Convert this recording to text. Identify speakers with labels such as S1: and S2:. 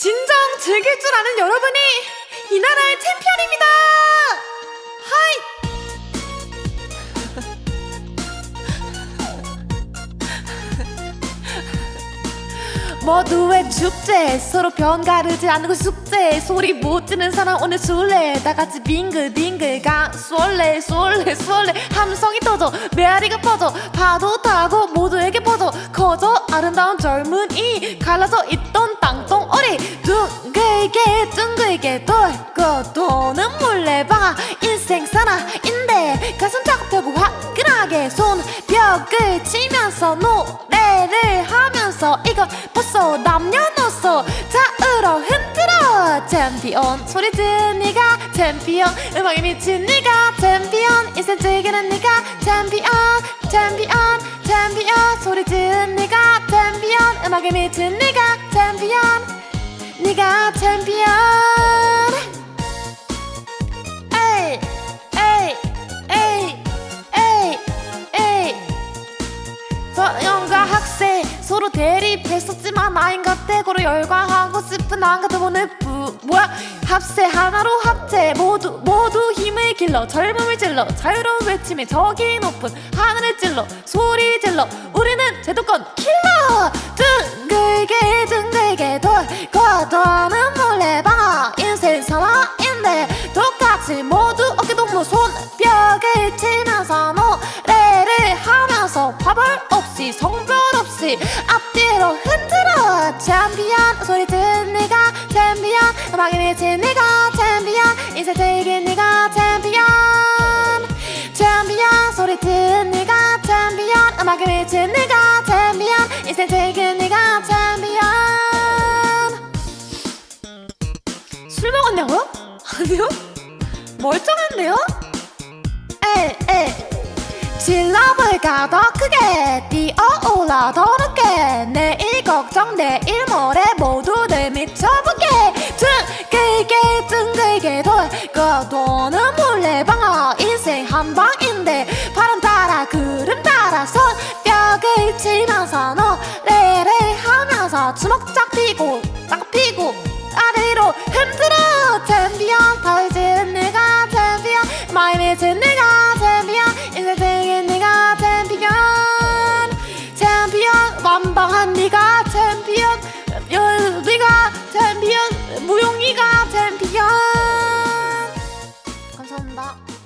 S1: 진정 즐길 줄 아는 여러분이 이 나라의 챔피언입니다. 하이. 모두의 축제 서로 변 가르지 않는 숙제 소리 못 듣는 사람 오늘 술래. 다 같이 빙글빙글 가. 쏠래 쏠래 쏠래. 함성이 터져. 메아리가 퍼져. 파도 타고 모두에게 퍼져. 커져 아름다운 젊은이 갈라져 있던 화끈하게 손뼉을 치면서 노래를 하면서 이거 벌써 남녀노소 자으로 흔들어. 챔피언 소리 듣는 네가 챔피언 음악에 미친 네가 챔피언 인생 즐기는 네가 챔피언 챔피언 챔피언 소리 듣는 네가 챔피언 음악에 미친 네가 챔피언 네가 챔피언 서영과 학생 서로 대립했었지만 아인가 떼고로 열광하고 싶은 보는 부 뭐야? 합세 하나로 합체 모두 모두 힘을 길러 젊음을 질러 자유로운 외침에 저기 높은 하늘을 찔러 소리 질러 우리는 제도권 킬러! 둥글게 둥글게 돌고 도는 성별 없이 앞뒤로 흔들어 챔피언 소리 듣는 네가 챔피언. 음악에 미친 네가 챔피언. 인생 즐긴 네가 챔피언. 챔피언 소리 듣는 네가 챔피언. 음악에 미친 네가 챔피언. 인생 즐긴 네가 챔피언. 술 먹었냐고요? 아니요? 멀쩡한데요? 에에 질러볼까? 더 크게 뛰어올라 더 높게. 내일 걱정 내일 모레 모두 들 미쳐보게. 둥글게 둥글게 돌고 도는 몰래방아 인생 한 방인데 바람 따라 구름 따라 손뼉을 치면서 노래 먹어.